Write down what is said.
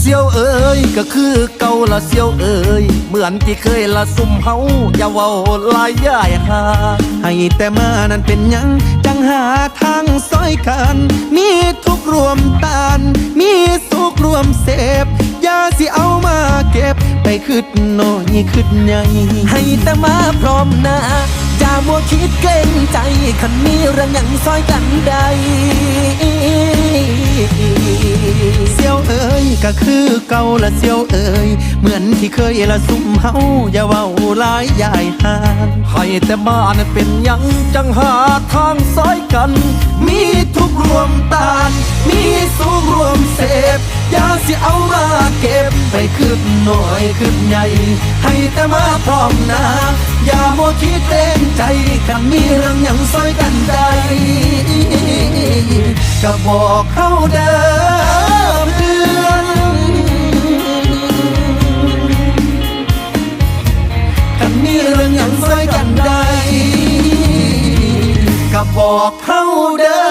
เสียวเอ๋ยก็คือเก่าละเสียวเอ๋ยเหมือนที่เคยละซุ่มเฮาอย่าเว้าลายย่ายหาให้แต่มานั้นเป็นหยังจังหาทางซอยกัน มีทุกรวมตานมีสุขรวมเสพยาสิเอามาเก็บ ไปคืดน้อยคืดใหญ่ให้แต่มาพร้อมหน้าอย่ามัวคิดเกรงใจคันมีเรื่องหยังซอยกันได้ ก็คือเก่าละเสียวเอ๋ยเหมือนที่เคยละซุ่มเฮาอย่าเว้าหลายยายหานให้แต่มานเป็นยังจังหาทางซอยกัน มีทุกรวมตานมีสุขรวมเสพยาสิเอามาเก็บไปคืบหน่อยคืบใหญ่ให้แต่มาพร้อมหนาอย่าโมคิดเต็มใจกันมีเรื่องยังซอยกันได้ก็บอกเขาเด้อ ก็บอกเขาเด้อ